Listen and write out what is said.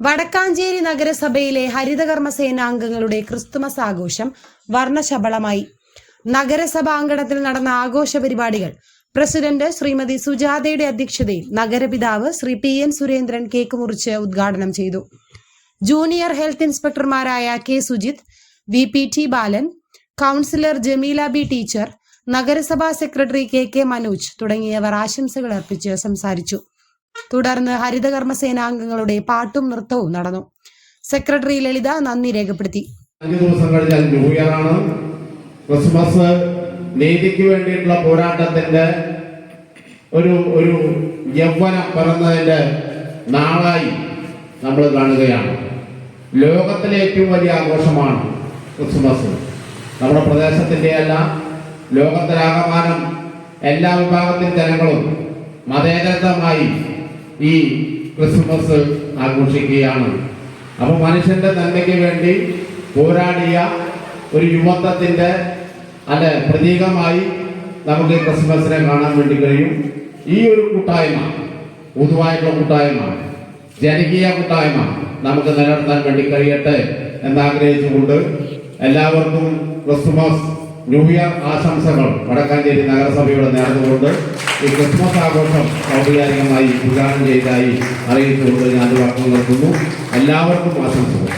വടക്കാഞ്ചേരി നഗരസഭയിലെ ഹരിതകർമ്മ സേനാംഗങ്ങളുടെ ക്രിസ്തുമസ് ആഘോഷം വർണശബളമായി നഗരസഭാങ്കണത്തിൽ നടന്ന ആഘോഷ പരിപാടികൾ പ്രസിഡന്റ് ശ്രീമതി സുജാതയുടെ അധ്യക്ഷതയിൽ നഗരപിതാവ് Shri P N Surendran cake മുറിച്ച് ഉദ്ഘാടനം ചെയ്തു. Junior health ഇൻസ്പെക്ടർമാരായ K Sujith V P T Balan councillor Jameela B teacher നഗരസഭാ സെക്രട്ടറി കെ കെ മനോജ് തുടങ്ങിയവർ ആശംസകൾ അർപ്പിച്ച് സംസാരിച്ചു. തുടർന്ന് ഹരിതകർമ്മ സേനാംഗങ്ങളുടെ പാട്ടും നൃത്തവും നടന്നു. സെക്രട്ടറി ലളിത നന്ദി രേഖപ്പെടുത്തി. ന്യൂ ഇയർ ആണ്. ക്രിസ്മസ് നീതിക്ക് വേണ്ടിയിട്ടുള്ള പോരാട്ടത്തിന്റെ ഒരു ഒരു യൗവനം പറഞ്ഞതിന്റെ നാളായി നമ്മൾ കാണുകയാണ്. ലോകത്തിലെ ഏറ്റവും വലിയ ആഘോഷമാണ് ക്രിസ്മസ്. നമ്മുടെ പ്രദേശത്തിന്റെ അല്ല ലോകത്തിലാകമാനം എല്ലാ വിഭാഗത്തിൽ ജനങ്ങളും മതേതരമായി ഈ ക്രിസ്മസ് ആഘോഷിക്കുകയാണ്. അപ്പൊ മനുഷ്യന്റെ നന്മയ്ക്ക് വേണ്ടി പോരാടിയ ഒരു യുവത്വത്തിന്റെ അല്ലെ പ്രതീകമായി നമുക്ക് ക്രിസ്മസിനെ കാണാൻ വേണ്ടി കഴിയും. ഈ ഒരു കൂട്ടായ്മ പൊതുവായിട്ടുള്ള കൂട്ടായ്മ ജനകീയ കൂട്ടായ്മ നമുക്ക് നിലനിർത്താൻ വേണ്ടി കഴിയട്ടെ എന്നാഗ്രഹിച്ചുകൊണ്ട് എല്ലാവർക്കും ക്രിസ്മസ് ന്യൂ ഇയർ ആശംസകൾ വടക്കാഞ്ചേരി നഗരസഭയുടെ നേർന്നുകൊണ്ട് ഈ ക്രിസ്മസ് ആഘോഷം ഔപചാരികമായി ഉദ്ഘാടനം ചെയ്തതായി അറിയിച്ചുകൊണ്ട് ഞാൻ വാക്കുകൾ നിർത്തുന്നു എല്ലാവർക്കും ആശംസകൾ.